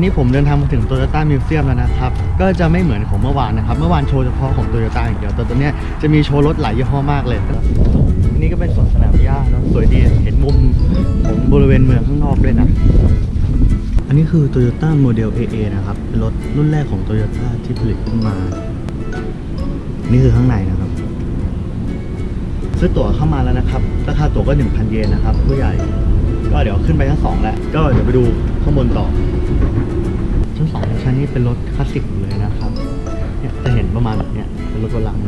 อนนี้ผมเดินทางมาถึง Toyota Museum แล้วนะครับ ก็จะไม่เหมือนของเมื่อวานนะครับ เมื่อวานโชว์เฉพาะของ Toyota อย่างเดียวแต่ตอนเนี้ยจะมีโชว์รถหลายยี่ห้อมากเลยนนี้ก็เป็นสวนสนามหญ้าเนอะสวยดีเห็นมุมของบริเวณเมืองข้างนอกด้วยนะ อันนี้คือ Toyota Model AA นะครับเป็นรถรุ่นแรกของ Toyota ที่ผลิตขึ้นมา นี่คือข้างในนะครับซื้อตั๋วเข้ามาแล้วนะครับ ราคาตั๋วก็ 1,000 เยนนะครับผู้ใหญ่ ก็เดี๋ยวขึ้นไปชั้นสองแล้วก็เดี๋ยวไปดูข้างบนต่อ ชั้นสองชั้นนี้เป็นรถคลาสสิกเลยนะครับเนี่ยจะเห็นประมาณแบบเนี้ยเป็นรถโบราณ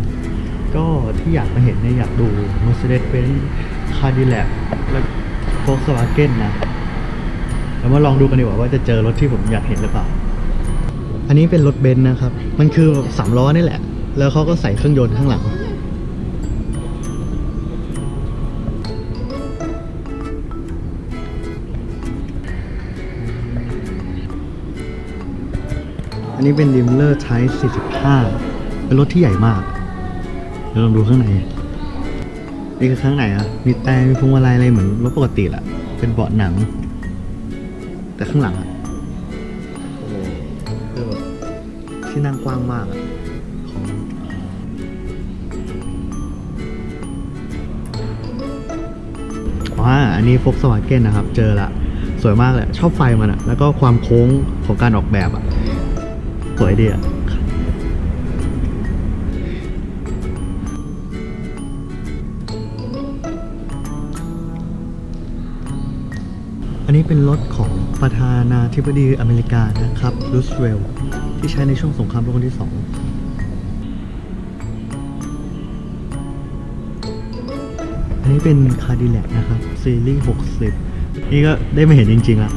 ก็ที่อยากมาเห็นเนี่ยอยากดู Mercedes-Benz Cadillac และ Volkswagen นะแล้วมาลองดูกันดีกว่าว่าจะเจอรถที่ผมอยากเห็นหรือเปล่า อันนี้เป็นรถเบนซ์นะครับ มันคือสามล้อนี่แหละ แล้วเขาก็ใส่เครื่องยนต์ข้างหลัง นนี้เป็น Daimler Type 45 เป็นรถที่ใหญ่มาก เดี๋ยวลองดูข้างใน นี่คือข้างในอะมีแต่มีพวงมาลัยอะไรเหมือนรถปกติแหละ เป็นเบาะหนัง แต่ข้างหลังอะโอ้โหคือแบบที่นั่งกว้างมากอะของอ่าอันนี้ Volkswagen นะครับ เจอละ สวยมากเลย ชอบไฟมันอะแล้วก็ความโค้งของการออกแบบอะ วยดีอะอันนี้เป็นรถของประธานาธิบดีอเมริกานะครับรูสเวลล์ที่ใช้ในช่วงสงครามโลกครั้งที่สองอันนี้เป็นคาร์ดิแลกนะครับซีรีส์60 นี่ก็ได้มาเห็นจริงๆละ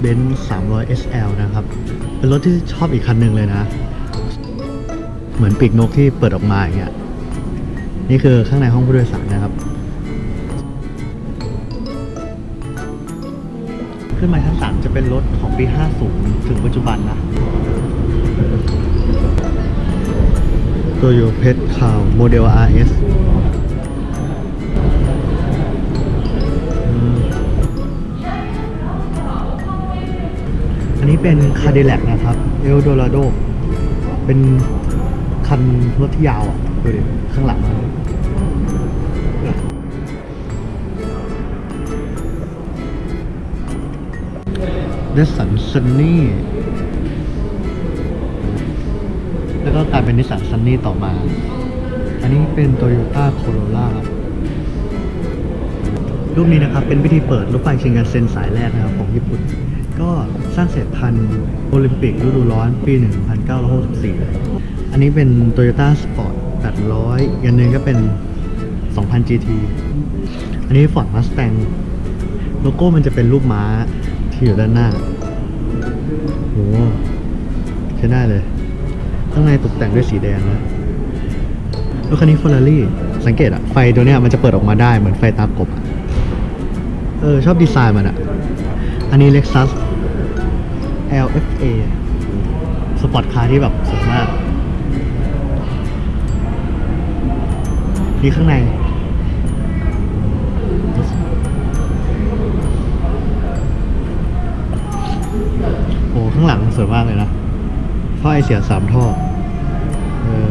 เบนซ์300 SL นะครับ เป็นรถที่ชอบอีกคันหนึ่งเลยนะ เหมือนปีกนกที่เปิดออกมาอย่างเงี้ย นี่คือข้างในห้องผู้โดยสารนะครับ ขึ้นมาชั้น3จะเป็นรถของปี 50 ถึงปัจจุบันนะโตโยเพชรขาวโมเดล RS นี้เป็นคา d ด l ล c นะครับเอลโด r a โดเป็นคันรถที่ยาวอะดูดิข้างหลังเดสันซันนี่แล้วก็กลายเป็นนิสสันซันนี่ต่อมา อันนี้เป็นโตโยต้าโคโรล่ารูปนี้นะครับเป็นพิธีเปิดรถไฟชิงกันเซ็นสายแรกนะครับของญี่ปุ่น ก็สร้างเสร็จทันโอลิมปิกฤดูร้อนปี 1964 อันนี้เป็น Toyota Sport 800 อีกอันนึงก็เป็น 2000 GT อันนี้ Ford Mustang โลโก้มันจะเป็นรูปม้าที่อยู่ด้านหน้าโหใช้ได้เลย ข้างในตกแต่งด้วยสีแดงนะรถคันนี้ Ferrari สังเกตอะไฟตัวเนี้ยมันจะเปิดออกมาได้เหมือนไฟตากบอะเออ ชอบดีไซน์มันอะอันนี้ Lexus LFA สปอร์ตคาร์ที่แบบสวยมากนี่ข้างใน โอ้ข้างหลังสวยมากเลยนะท่อไอเสียสามท่อ เออ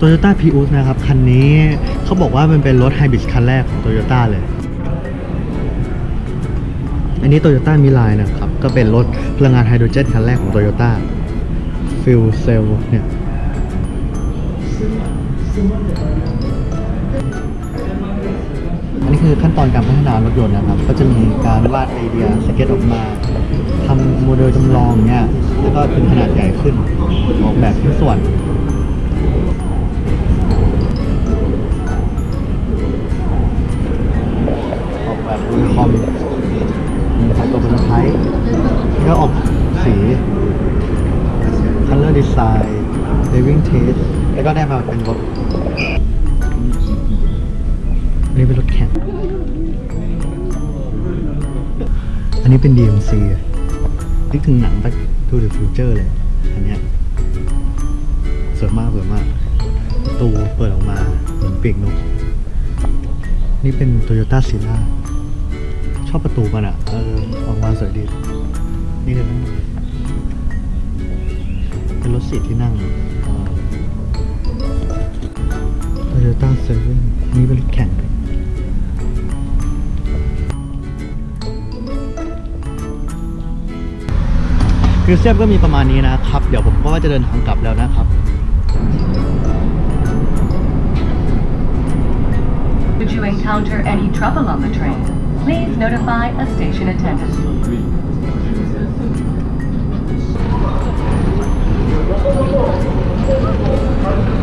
โตโยต้าพีอุสนะครับ คันนี้เขาบอกว่ามันเป็นรถไฮบริดคันแรกของโตโยต้าเลย อันนี้โตโยต้ามิลายนะครับ ก็เป็นรถพลังงานไฮโดรเจนคันแรกของโตโยต้าฟิลเซลเนี่ยอันนี้คือขั้นตอนการพัฒนารถยนต์นะครับ ก็จะมีการวาดไอเดียสเก็ตออกมาทำโมเดลจำลองเนี่ยแล้วก็เป็นขนาดใหญ่ขึ้นออกแบบทุกส่วน อมมีไฟตัวเป็นไทป์แล้วออกสี color design living taste แล้วก็ได้มาเป็นรถอันนี้เป็นรถแข่งอันนี้เป็น DMC นึกถึงหนัง Back to the Future เลย อันเนี้ยสวยมากสวยมาก ตูเปิดออกมาเหมือนปีกนก นี่เป็นโตโยต้าซีล่า ชอบประตูมันอะเออ ออกมาสวยดี นี่คือเป็นรถสีที่นั่งโตโยต้าเซเว่นนี่เป็นรถแข่งคือเซียมก็มีประมาณนี้นะครับ เดี๋ยวผมก็ว่าจะเดินทางกลับแล้วนะครับ Should you encounter any trouble on the train, please notify a station attendant. เ